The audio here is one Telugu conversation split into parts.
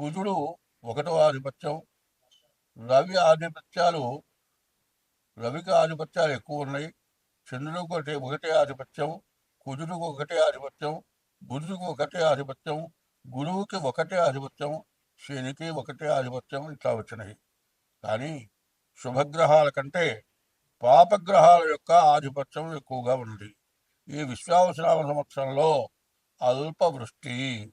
కుజుడు ఒకటో ఆధిపత్యం. రవి ఆధిపత్యాలు రవికి ఆధిపత్యాలు ఎక్కువ ఉన్నాయి. చంద్రుడికి ఒకటి ఒకటే ఆధిపత్యం. కుజుడికి ఒకటే ఆధిపత్యం. బుధుడికి ఒకటే ఆధిపత్యం. గురువుకి ఒకటే ఆధిపత్యం. శనికి ఒకటే ఆధిపత్యం. ఇట్లా వచ్చినాయి. కానీ శుభగ్రహాల కంటే పాపగ్రహాల యొక్క ఆధిపత్యం ఎక్కువగా ఉంది. ఈ విశ్వావసరామ సంవత్సరంలో అల్ప వృష్టి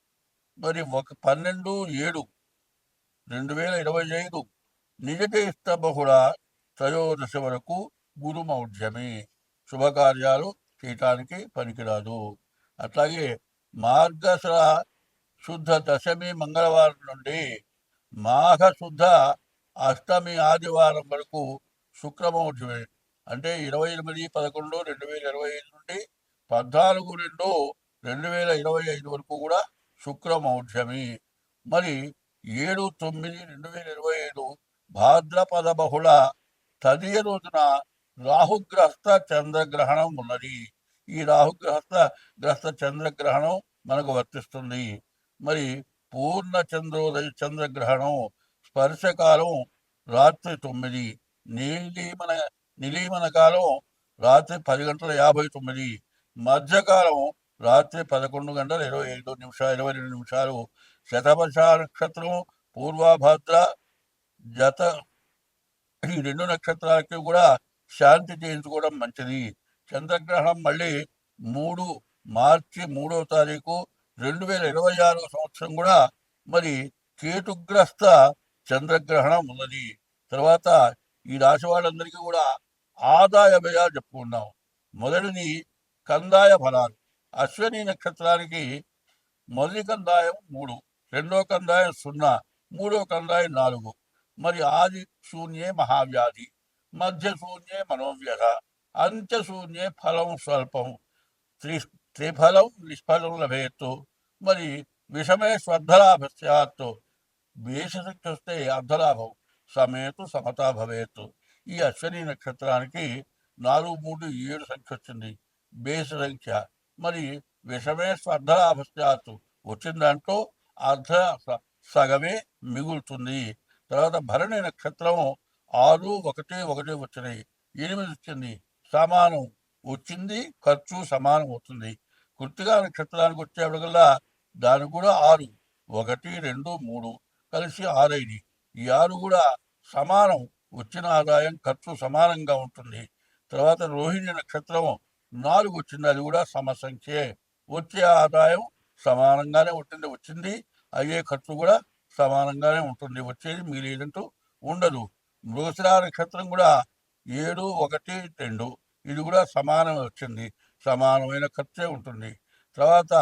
మరి ఒక పన్నెండు ఏడు రెండు వేల ఇరవై ఐదు నిజ బహుళ త్రయోదశి వరకు గురుమౌఢ్యమి శుభకార్యాలు చేయటానికి పనికిరాదు. అట్లాగే మార్గశిర శుద్ధ దశమి మంగళవారం నుండి మాఘ శుద్ధ అష్టమి ఆదివారం వరకు శుక్రమౌఢ్యమే అంటే ఇరవై ఎనిమిది పదకొండు రెండు వేల ఇరవై ఐదు నుండి పద్నాలుగు రెండు రెండు వేల ఇరవై ఐదు వరకు కూడా శుక్రమౌఢ్యమి మరి ఏడు తొమ్మిది రెండు వేల ఇరవై ఐదు భాద్రపద బహుళ తదియ రోజున రాహుగ్రస్త చంద్రగ్రహణం ఉన్నది. ఈ రాహుగ్రస్త గ్రస్త చంద్రగ్రహణం మనకు వర్తిస్తుంది. మరి పూర్ణ చంద్రోదయ చంద్రగ్రహణం స్పర్శకాలం రాత్రి తొమ్మిది నీలిమన నిలీమన కాలం రాత్రి పది గంటల యాభై తొమ్మిది మధ్యకాలం రాత్రి పదకొండు గంటల ఇరవై ఐదు నిమిషాలు ఇరవై రెండు నిమిషాలు శతపశ నక్షత్రం పూర్వభద్ర జత ఈ రెండు నక్షత్రాలకి కూడా శాంతి చేయించుకోవడం మంచిది. చంద్రగ్రహణం మళ్ళీ మూడు మార్చి మూడవ తారీఖు రెండు వేల ఇరవై ఆరో సంవత్సరం కూడా మరి కేతుగ్రస్త చంద్రగ్రహణం ఉన్నది. తర్వాత ఈ రాశి వాళ్ళందరికీ కూడా ఆదాయ వ్యయాలు చెప్పుకున్నాం మొదటిది కందాయ ఫలాలు. అశ్వని నక్షత్రానికి మొదటి కందాయం మూడు రెండో కందాయం సున్నా మూడో కందాయం నాలుగు మరి ఆది శూన్యే మహావ్యాధి మధ్య శూన్యే మనోవ్యధ అంత్య శూన్యే ఫలం స్వల్పం త్రి త్రిఫలం నిష్ఫలం లభేత్తు మరి విషమే స్వర్ధలాభ సత్తు వేషశక్తి వస్తే అర్ధలాభం సమేతు సమతా భవేత్ ఈ అశ్వని నక్షత్రానికి నాలుగు మూడు ఏడు సంఖ్య వచ్చింది బేస సంఖ్య. మరి విషమే స్పర్ధ స్యాత్ వచ్చిన దాంట్లో అర్ధ స- సగమే మిగులుతుంది. తర్వాత భరణి నక్షత్రం ఆరు ఒకటి ఒకటి వచ్చినాయి. ఎనిమిది వచ్చింది. సమానం. వచ్చింది ఖర్చు సమానం అవుతుంది. కృతిగా నక్షత్రానికి వచ్చేప్పటికల్లా దానికి కూడా ఆరు. ఒకటి రెండు మూడు కలిసి ఆరైంది. ఈ ఆరు కూడా సమానం. వచ్చిన ఆదాయం ఖర్చు సమానంగా ఉంటుంది. తర్వాత రోహిణి నక్షత్రం నాలుగు వచ్చింది అది కూడా సమసంఖ్యే. వచ్చే ఆదాయం సమానంగానే ఉంటుంది. వచ్చింది అయ్యే ఖర్చు కూడా సమానంగానే ఉంటుంది. వచ్చేది మిగిలినట్టు ఉండదు. మృగశిర నక్షత్రం కూడా ఏడు ఒకటి రెండు ఇది కూడా సమానమే వచ్చింది. సమానమైన ఖర్చే ఉంటుంది. తర్వాత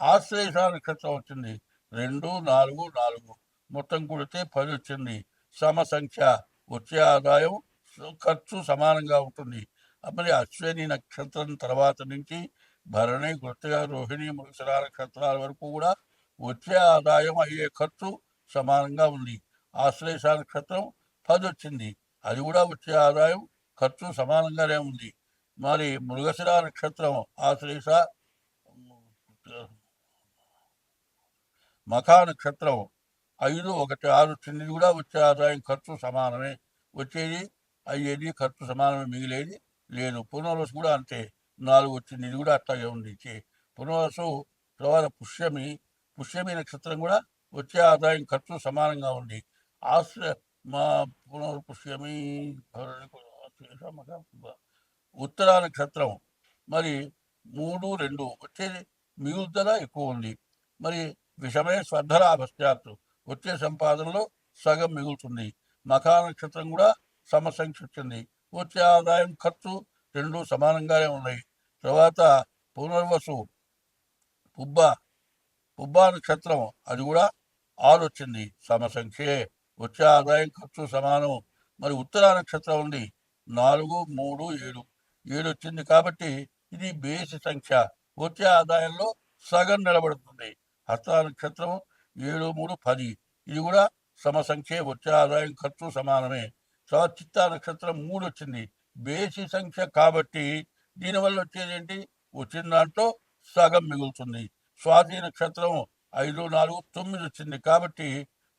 ఆశ్లేష నక్షత్రం వచ్చింది. రెండు నాలుగు నాలుగు మొత్తం కూడితే పది వచ్చింది. సమ సంఖ్య వచ్చే ఆదాయం ఖర్చు సమానంగా ఉంటుంది. మరి అశ్విని నక్షత్రం తర్వాత నుంచి భరణి గుర్తుగా రోహిణి మృగశిర నక్షత్రాల వరకు కూడా వచ్చే ఆదాయం అయ్యే ఖర్చు సమానంగా ఉంది. ఆశ్లేష నక్షత్రం పది వచ్చింది. అది కూడా వచ్చే ఆదాయం ఖర్చు సమానంగానే ఉంది. మరి మృగశిర నక్షత్రం ఆశ్లేష మఖా నక్షత్రం ఐదు ఒకటి ఆరు చిన్నది కూడా వచ్చే ఆదాయం ఖర్చు సమానమే. వచ్చేది అయ్యేది ఖర్చు సమానమే మిగిలేది లేదు పునర్వసు కూడా అంతే. నాలుగు వచ్చింది ఇది కూడా అట్లాగే ఉంది చే- పునర్వసు తర్వాత పుష్యమి పుష్యమి నక్షత్రం కూడా వచ్చే ఆదాయం ఖర్చు సమానంగా ఉంది. ఆశ్ర మా పునర్ పుష్యమి ఉత్తరా నక్షత్రం. మరి మూడు రెండు వచ్చేది మిగులుదల ఎక్కువ ఉంది. మరి విషమే స్వర్ధలాభశ్చాత్తు వచ్చే సంపాదనలో సగం మిగులుతుంది. మఖా నక్షత్రం కూడా సమసంఖ్య వచ్చింది వచ్చే ఆదాయం ఖర్చు రెండు సమానంగానే ఉన్నాయి. తర్వాత పునర్వసు పుబ్బ పుబ్బా నక్షత్రం అది కూడా ఆరు వచ్చింది. సమసంఖ్యే వచ్చే ఆదాయం ఖర్చు సమానం. మరి ఉత్తర నక్షత్రం ఉంది. నాలుగు మూడు ఏడు. ఏడు వచ్చింది కాబట్టి ఇది బేసి సంఖ్య. వచ్చే ఆదాయంలో సగం నిలబడుతుంది. హస్త నక్షత్రం ఏడు మూడు పది. ఇది కూడా సమసంఖ్యే వచ్చే ఆదాయం ఖర్చు సమానమే. తర్వాత చిత్తా నక్షత్రం మూడు వచ్చింది బేసి సంఖ్య కాబట్టి దీనివల్ల వచ్చేది ఏంటి? వచ్చిన దాంట్లో సగం మిగులుతుంది. స్వాతి నక్షత్రం ఐదు నాలుగు తొమ్మిది వచ్చింది కాబట్టి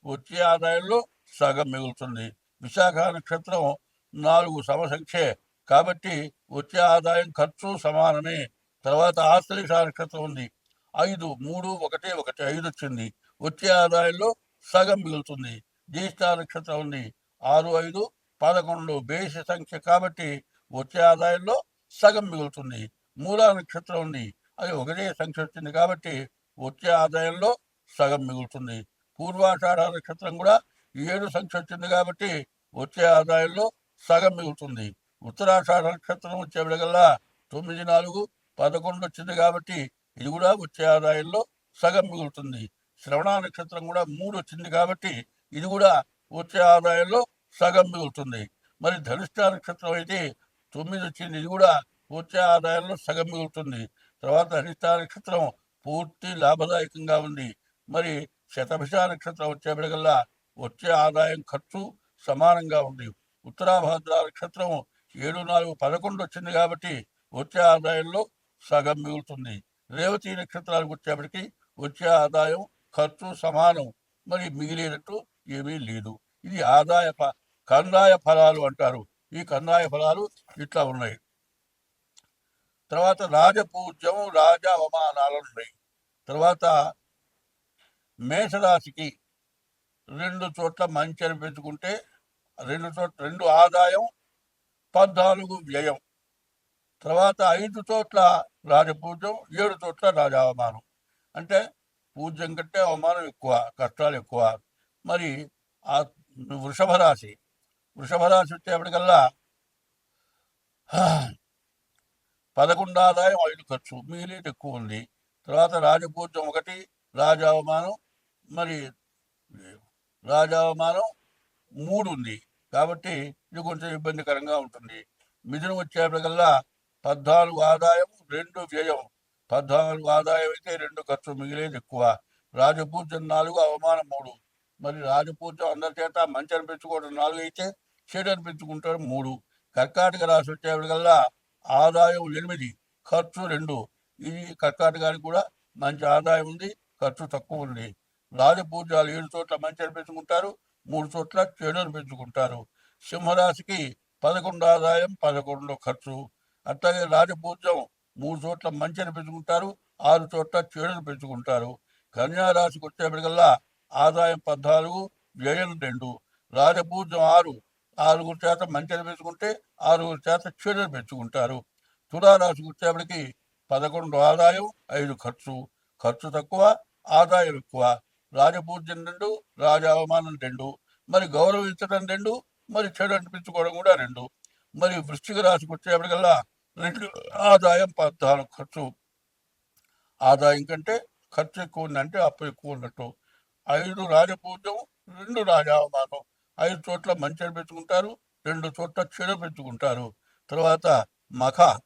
వచ్చే ఆదాయంలో సగం మిగులుతుంది. విశాఖ నక్షత్రం నాలుగు సమసంఖ్యే కాబట్టి వచ్చే ఆదాయం ఖర్చు సమానమే. తర్వాత ఆశ్లేష నక్షత్రం ఉంది. ఐదు మూడు ఒకటి ఒకటి ఐదు వచ్చింది. వచ్చే ఆదాయంలో సగం మిగులుతుంది. జ్యేష్ఠ నక్షత్రం ఉంది. ఆరు ఐదు పదకొండు బేసి సంఖ్య కాబట్టి వచ్చే ఆదాయంలో సగం మిగులుతుంది. మూలా నక్షత్రం ఉంది. అది ఒకటే సంఖ్య వచ్చింది కాబట్టి వచ్చే ఆదాయంలో సగం మిగులుతుంది. పూర్వాషాఢ నక్షత్రం కూడా ఏడు సంఖ్య వచ్చింది కాబట్టి వచ్చే ఆదాయంలో సగం మిగులుతుంది. ఉత్తరాషాఢ నక్షత్రం వచ్చేప్పటికల్లా తొమ్మిది నాలుగు పదకొండు వచ్చింది కాబట్టి ఇది కూడా వచ్చే ఆదాయంలో సగం మిగులుతుంది. శ్రవణ నక్షత్రం కూడా మూడు వచ్చింది కాబట్టి ఇది కూడా వచ్చే ఆదాయంలో సగం మిగులుతుంది మరి ధనిష్ట నక్షత్రం అయితే తొమ్మిది వచ్చింది. ఇది కూడా వచ్చే ఆదాయంలో సగం మిగులుతుంది తర్వాత ధనిష్ట నక్షత్రం పూర్తి లాభదాయకంగా ఉంది. మరి శతభిష నక్షత్రం వచ్చేప్పటికల్లా వచ్చే ఆదాయం ఖర్చు సమానంగా ఉంది. ఉత్తరాభాద్ర నక్షత్రం ఏడు నాలుగు పదకొండు వచ్చింది కాబట్టి వచ్చే ఆదాయంలో సగం మిగులుతుంది. రేవతి నక్షత్రాలకు వచ్చేప్పటికి వచ్చే ఆదాయం ఖర్చు సమానం. మరి మిగిలినట్టు ఏమీ లేదు. ఇది ఆదాయ కందాయ ఫలాలు అంటారు. ఈ కందాయ ఫలాలు ఇట్లా ఉన్నాయి. తర్వాత రాజపూజ్యం రాజ అవమానాలు ఉన్నాయి తర్వాత మేషరాశికి రెండు చోట్ల మంచి అనిపించుకుంటే రెండు చోట్ల రెండు ఆదాయం పద్నాలుగు వ్యయం. తర్వాత ఐదు చోట్ల రాజపూజ్యం ఏడు చోట్ల రాజావమానం అంటే పూజ్యం కంటే అవమానం ఎక్కువ కష్టాలు ఎక్కువ. మరి ఆ వృషభ రాశి వృషభ రాశి వచ్చేప్పటికల్లా పదకొండు ఆదాయం ఐదు ఖర్చు మిగిలిన ఎక్కువ ఉంది. తర్వాత రాజపూజ్యం ఒకటి రాజావమానం మరి రాజావమానం మూడు ఉంది. కాబట్టి ఇది కొంచెం ఇబ్బందికరంగా ఉంటుంది. మిథునం వచ్చేప్పటికల్లా పద్నాలుగు ఆదాయం రెండు వ్యయం. పద్నాలుగు ఆదాయం అయితే రెండు ఖర్చు మిగిలేది ఎక్కువ. రాజపూజ్యం నాలుగు అవమానం మూడు. మరి రాజపూజ్యం అందరి చేత మంచి అనిపించుకోవడం నాలుగు అయితే చెడు అనిపించుకుంటారు మూడు. కర్కాటక రాశి వచ్చేవాళ్ళకల్లా ఆదాయం ఎనిమిది ఖర్చు రెండు. ఇది కర్కాటకానికి కూడా మంచి ఆదాయం ఉంది ఖర్చు తక్కువ ఉంది. రాజపూజ్యాలు ఏడు చోట్ల మంచి అనిపించుకుంటారు మూడు చోట్ల చెడు అనిపించుకుంటారు. సింహరాశికి పదకొండు ఆదాయం పదకొండు ఖర్చు. అట్లాగే రాజపూజ్యం మూడు చోట్ల మంచి అనిపించుకుంటారు ఆరు చోట్ల చెడును పెంచుకుంటారు కన్యారాశికి వచ్చేప్పటికల్లా ఆదాయం పద్నాలుగు వ్యయం రెండు. రాజభూజం ఆరు. ఆరుగురు చేత మంచిని పెంచుకుంటే ఆరుగురు చేత చెడును పెంచుకుంటారు. తులారాశికి వచ్చేప్పటికి పదకొండు ఆదాయం ఐదు ఖర్చు. ఖర్చు తక్కువ ఆదాయం ఎక్కువ. రాజపూజ్యం రెండు రాజ అవమానం రెండు. మరి గౌరవించడం రెండు మరి చెడు అనిపించుకోవడం కూడా రెండు. మరి వృష్టిక రాశికి వచ్చేప్పటికల్లా రెండు ఆదాయం పద్నాలుగు ఖర్చు. ఆదాయం కంటే ఖర్చు ఎక్కువ ఉందంటే అప్పు ఎక్కువ ఉన్నట్టు. ఐదు రాజపూజ్యం రెండు రాజావమానం. ఐదు చోట్ల మంచి పెట్టుకుంటారు రెండు చోట్ల చెడు పెట్టుకుంటారు. తర్వాత మఖ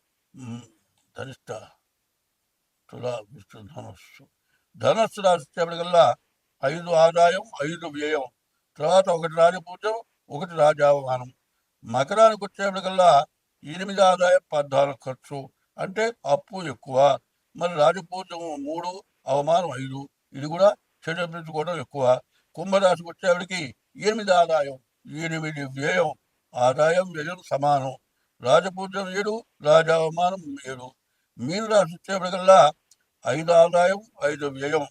ధరిష్ట తులా విష్ణు ధనస్సు. ధనస్సు రాశి ఐదు ఆదాయం ఐదు వ్యయం. తర్వాత ఒకటి రాజపూజ్యం ఒకటి రాజావమానం. మకరానికి వచ్చేప్పటికల్లా ఎనిమిది ఆదాయం పద్నాలుగు ఖర్చు. అంటే అప్పు ఎక్కువ. మరి రాజపూజ్యం మూడు అవమానం ఐదు. ఇది కూడా చెల్లించుకోవడం ఎక్కువ. కుంభరాశికి వచ్చేవాడికి ఎనిమిది ఆదాయం ఎనిమిది వ్యయం. ఆదాయం వ్యయం సమానం. రాజపూజ్యం ఏడు రాజావమానం ఏడు. మీరు రాసి వచ్చేప్పటికల్లా ఐదు ఆదాయం ఐదు వ్యయం.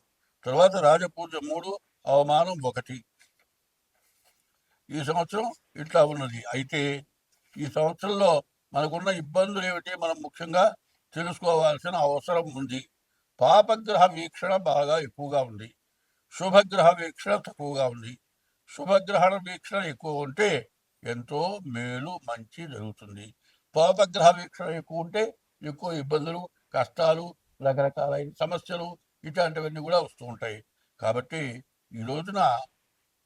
తర్వాత రాజపూజ మూడు అవమానం ఒకటి. ఈ సంవత్సరం ఇట్లా ఉన్నది. అయితే ఈ సంవత్సరంలో మనకున్న ఇబ్బందులు ఏమిటి? మనం ముఖ్యంగా తెలుసుకోవాల్సిన అవసరం ఉంది. పాపగ్రహ వీక్షణ బాగా ఎక్కువగా ఉంది. శుభగ్రహ వీక్షణ తక్కువగా ఉంది. శుభగ్రహణ వీక్షణ ఎక్కువ ఉంటే ఎంతో మేలు మంచి జరుగుతుంది. పాపగ్రహ వీక్షణ ఎక్కువ ఉంటే ఎక్కువ ఇబ్బందులు కష్టాలు రకరకాలైన సమస్యలు ఇట్లాంటివన్నీ కూడా వస్తూ ఉంటాయి. కాబట్టి ఈ రోజున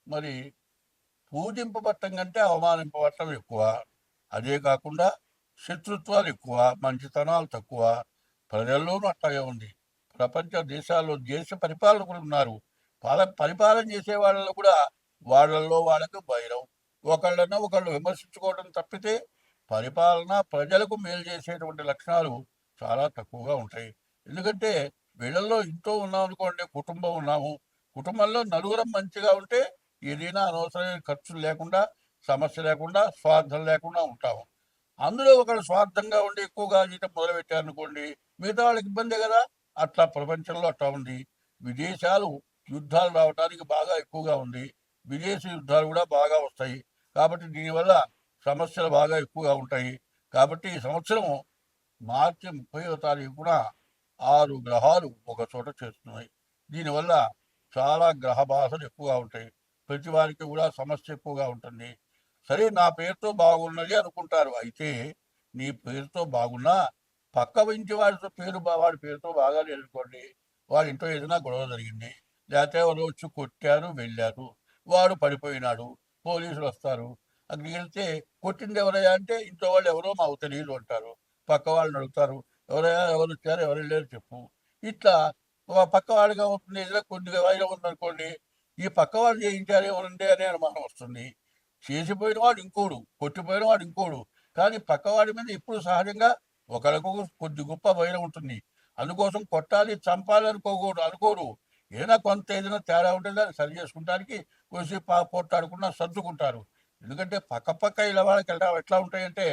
మరి పూజింపబట్టం కంటే అవమానింపబట్టం ఎక్కువ. అదే కాకుండా శత్రుత్వాలు ఎక్కువ మంచితనాలు తక్కువ. ప్రజల్లోనూ అట్లాగే ఉంది. ప్రపంచ దేశాల్లో దేశ పరిపాలకులు ఉన్నారు. పాల పరిపాలన చేసే వాళ్ళలో కూడా వాళ్ళల్లో వాళ్ళకు భైరం ఒకళ్ళన ఒకళ్ళు విమర్శించుకోవడం తప్పితే పరిపాలన ప్రజలకు మేలు చేసేటువంటి లక్షణాలు చాలా తక్కువగా ఉంటాయి. ఎందుకంటే వీళ్ళల్లో ఇంట్లో ఉన్నాం అనుకోండి కుటుంబం ఉన్నాము. కుటుంబంలో నలుగురం మంచిగా ఉంటే ఏదైనా అనవసరమైన ఖర్చులు లేకుండా సమస్య లేకుండా స్వార్థం లేకుండా ఉంటాము. అందులో ఒకళ్ళు స్వార్థంగా ఉండి ఎక్కువగా జీతం మొదలుపెట్టారనుకోండి మిగతా వాళ్ళకి ఇబ్బందే కదా. అట్లా ప్రపంచంలో అట్లా ఉంది. విదేశాలు యుద్ధాలు రావడానికి బాగా ఎక్కువగా ఉంది. విదేశీ యుద్ధాలు కూడా బాగా వస్తాయి. కాబట్టి దీనివల్ల సమస్యలు బాగా ఎక్కువగా ఉంటాయి. కాబట్టి ఈ సంవత్సరము మార్చి ముప్పైవ తారీఖున ఆరు గ్రహాలు ఒక చోట చేస్తున్నాయి దీనివల్ల చాలా గ్రహ బాధలు ఎక్కువగా ఉంటాయి. ప్రతి వారికి కూడా సమస్య ఎక్కువగా ఉంటుంది. సరే నా పేరుతో బాగున్నది అనుకుంటారు. అయితే నీ పేరుతో బాగున్నా పక్క ఇంటి వారితో పేరు వాడి పేరుతో బాగా అనుకోండి వాడి ఇంట్లో ఏదైనా గొడవ జరిగింది. లేకపోతే వాళ్ళు వచ్చి కొట్టారు వెళ్ళారు. వాడు పడిపోయినాడు. పోలీసులు వస్తారు. అక్కడికి వెళ్తే కొట్టింది ఎవరయ్యా అంటే ఇంట్లో వాళ్ళు ఎవరో మాకు తెలియదు అంటారు. పక్క వాళ్ళని అడుగుతారు. ఎవరయ్యా ఎవరు వచ్చారు ఎవరు వెళ్ళారు చెప్పు. ఇట్లా పక్క వాడిగా ఉంటుంది ఏదైనా కొన్ని వాయిలో ఉందనుకోండి ఈ పక్క వాళ్ళు చేయించారు ఏమనండి అనే అనుమానం వస్తుంది. చేసిపోయిన వాడు ఇంకోడు కొట్టిపోయిన వాడు ఇంకోడు. కానీ పక్కవాడి మీద ఇప్పుడు సహజంగా ఒకరికొక కొద్ది గొప్ప భయం ఉంటుంది. అందుకోసం కొట్టాలి చంపాలి అనుకోకూడదు అనుకోరు. ఏదైనా కొంత ఏదైనా తేడా ఉంటే దాన్ని సరి చేసుకుంటానికి కొద్దిసేపు పా- పోట్లాడుకున్నా సర్దుకుంటారు. ఎందుకంటే పక్క పక్క ఇలా వాళ్ళకి ఎలా ఎట్లా ఉంటాయంటే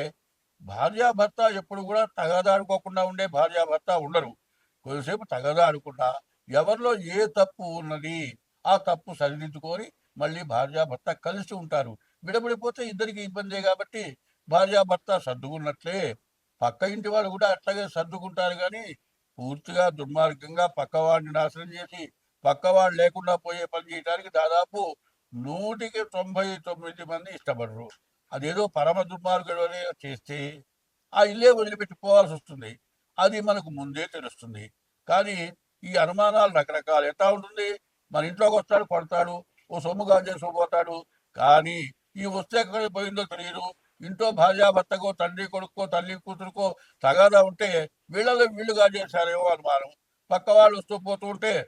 భార్యాభర్త ఎప్పుడు కూడా తగదాడుకోకుండా ఉండే భార్యాభర్త ఉండరు. కొద్దిసేపు తగదాడుకుండా ఎవరిలో ఏ తప్పు ఉన్నది ఆ తప్పు సరిదిద్దుకొని మళ్ళీ భార్యాభర్త కలిసి ఉంటారు. విడబడిపోతే ఇద్దరికి ఇబ్బందే కాబట్టి భార్యాభర్త సర్దుకున్నట్లే పక్క ఇంటి వాళ్ళు కూడా అట్లాగే సర్దుకుంటారు కానీ పూర్తిగా దుర్మార్గంగా పక్కవాడిని నాశనం చేసి పక్కవాడు లేకుండా పోయే పని చేయడానికి దాదాపు నూటికి తొంభై తొమ్మిది మంది ఇష్టపడరు. అదేదో పరమ దుర్మార్గుడు చేస్తే ఆ ఇల్లే వదిలిపెట్టి పోవాల్సి వస్తుంది. అది మనకు ముందే తెలుస్తుంది. కానీ ఈ అనుమానాలు రకరకాలు ఎట్లా ఉంటుంది? మన ఇంట్లోకి వస్తాడు కొడతాడు ఓ సొమ్ము గాజేసి పోతాడు. కానీ ఈ వస్తే ఎక్కడ పోయిందో తెలియదు. ఇంట్లో భార్యాభర్తకో తండ్రి కొడుకో తల్లి కూతురుకో తగాదా ఉంటే వీళ్ళలో వీళ్ళు చేశారేమో అనుమానం. పక్క వాళ్ళు వస్తూ పోతూ ఉంటే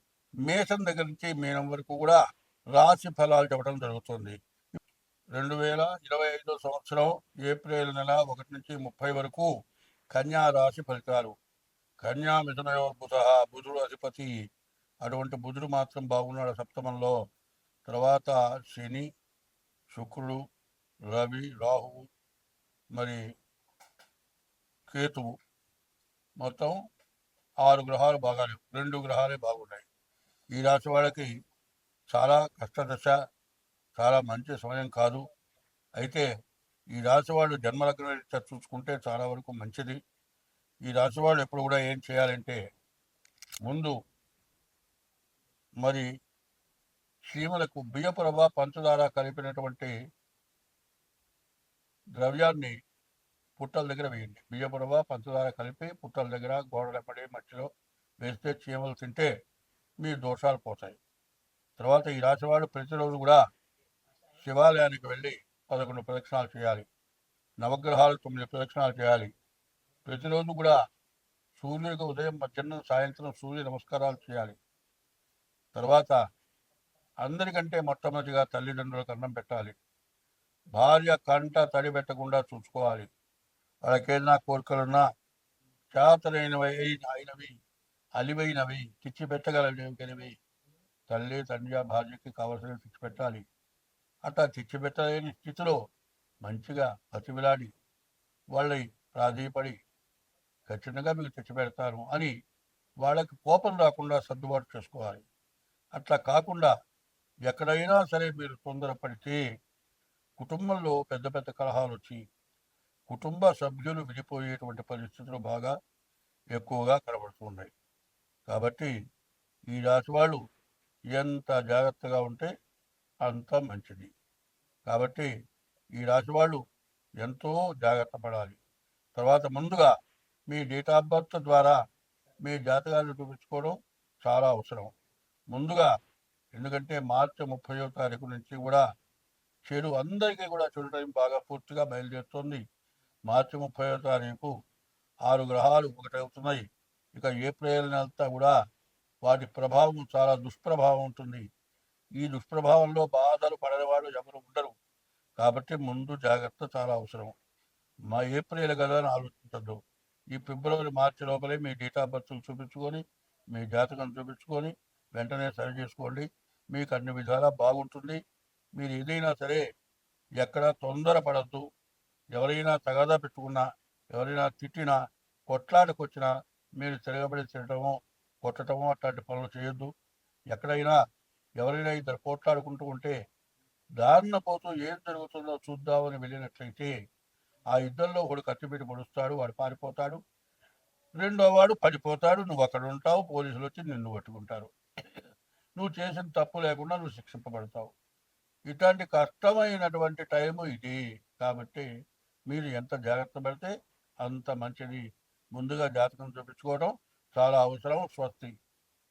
మేషం దగ్గర నుంచి మీనం వరకు కూడా రాశి ఫలాలు చెప్పడం జరుగుతుంది. రెండు వేల ఇరవై ఐదో సంవత్సరం ఏప్రిల్ నెల ఒకటి నుంచి ముప్పై వరకు కన్యా రాశి ఫలితాలు. కన్యా మిథునయో బుధ బుధుడు అధిపతి. అటువంటి బుధుడు మాత్రం బాగున్నాడు సప్తమంలో. తర్వాత శని శుక్రుడు రవి రాహువు మరి కేతువు. మొత్తం ఆరు గ్రహాలు బాగాలేవు. రెండు గ్రహాలే బాగున్నాయి. ఈ రాశి వాళ్ళకి చాలా కష్టదశ చాలా మంచి సమయం కాదు. అయితే ఈ రాశి వాళ్ళు జన్మలగ్న చూసుకుంటే చాలా వరకు మంచిది. ఈ రాశి వాళ్ళు ఎప్పుడు కూడా ఏం చేయాలంటే ముందు మరి చీమలకు బియ్యపు పంచదార కలిపినటువంటి ద్రవ్యాన్ని పుట్టల దగ్గర వేయండి. బియ్యపు పంచదార కలిపి పుట్టల దగ్గర గోడలపడి మధ్యలో వేస్తే చీమలు తింటే మీ దోషాలు పోతాయి. తర్వాత ఈ రాశి వాళ్ళు ప్రతిరోజు కూడా శివాలయానికి వెళ్ళి పదకొండు ప్రదక్షిణాలు చేయాలి. నవగ్రహాలు తొమ్మిది ప్రదక్షిణాలు చేయాలి. ప్రతిరోజు కూడా సూర్యుడికి ఉదయం మధ్యాహ్నం సాయంత్రం సూర్య నమస్కారాలు చేయాలి. తర్వాత అందరికంటే మొట్టమొదటిగా తల్లిదండ్రులకు అన్నం పెట్టాలి. భార్య కంట తడి పెట్టకుండా చూసుకోవాలి. వాళ్ళకేదైనా కోరికలున్నా చేతనైనవి అయినవి అలివైనవి తెచ్చి తల్లి తండ్రి భార్యకి కావలసినవి తెచ్చిపెట్టాలి అట్లా తెచ్చిపెట్టలేని స్థితిలో మంచిగా బతిమిలాడి వాళ్ళని ప్రాధేయపడి ఖచ్చితంగా మీకు తెచ్చిపెడతాను అని వాళ్ళకి కోపం రాకుండా సర్దుబాటు చేసుకోవాలి. అట్లా కాకుండా ఎక్కడైనా సరే మీరు తొందరపడితే కుటుంబంలో పెద్ద పెద్ద కలహాలు వచ్చి కుటుంబ సభ్యులు విడిపోయేటువంటి పరిస్థితులు బాగా ఎక్కువగా కనబడుతున్నాయి కాబట్టి ఈ రాశి వాళ్ళు ఎంత జాగ్రత్తగా ఉంటే అంత మంచిది. కాబట్టి ఈ రాశి వాళ్ళు ఎంతో జాగ్రత్త పడాలి. తర్వాత ముందుగా మీ డేట్ ఆఫ్ బర్త్ ద్వారా మీ జాతకాలను చూపించుకోవడం చాలా అవసరం. ముందుగా ఎందుకంటే మార్చి ముప్పయో తారీఖు నుంచి కూడా చెడు అందరికీ కూడా చెడు టైం బాగా పూర్తిగా బయలుదేరుతుంది. మార్చి ముప్పయో తారీఖు ఆరు గ్రహాలు ఒకటవుతున్నాయి. ఇక ఏప్రిల్ నెలంతా కూడా వాటి ప్రభావం చాలా దుష్ప్రభావం ఉంటుంది. ఈ దుష్ప్రభావంలో బాధలు పడని వాళ్ళు ఎవరు ఉండరు. కాబట్టి ముందు జాగ్రత్త చాలా అవసరం. మా ఏప్రిల్ కదా అని ఆలోచించద్దు. ఈ ఫిబ్రవరి మార్చి లోపలే మీ డేట్ ఆఫ్ బర్త్ చూపించుకొని మీ జాతకం చూపించుకొని వెంటనే సరి చేసుకోండి. మీకు అన్ని విధాలా బాగుంటుంది. మీరు ఏదైనా సరే ఎక్కడ తొందరపడద్దు ఎవరైనా తగాదా పెట్టుకున్నా ఎవరైనా తిట్టినా కొట్లాటకొచ్చినా మీరు తిరగబడి తినటము కొట్టడము అట్లాంటి పనులు చేయొద్దు. ఎక్కడైనా ఎవరైనా ఇద్దరు పోట్లాడుకుంటూ ఉంటే దారిన పోతూ ఏం జరుగుతుందో చూద్దామని వెళ్ళినట్లయితే ఆ ఇద్దరిలో ఒకడు కత్తిపెట్టి పొడుస్తాడు వాడు పారిపోతాడు. రెండో వాడు పడిపోతాడు నువ్వు అక్కడ ఉంటావు పోలీసులు వచ్చి నిన్ను పట్టుకుంటారు. నువ్వు చేసిన తప్పు లేకుండా నువ్వు శిక్షింపబడతావు. ఇట్లాంటి కష్టమైనటువంటి టైము ఇది. కాబట్టి మీరు ఎంత జాగ్రత్త పడితే అంత మంచిది. ముందుగా జాతకం చూపించుకోవడం చాలా అవసరం స్వస్తి.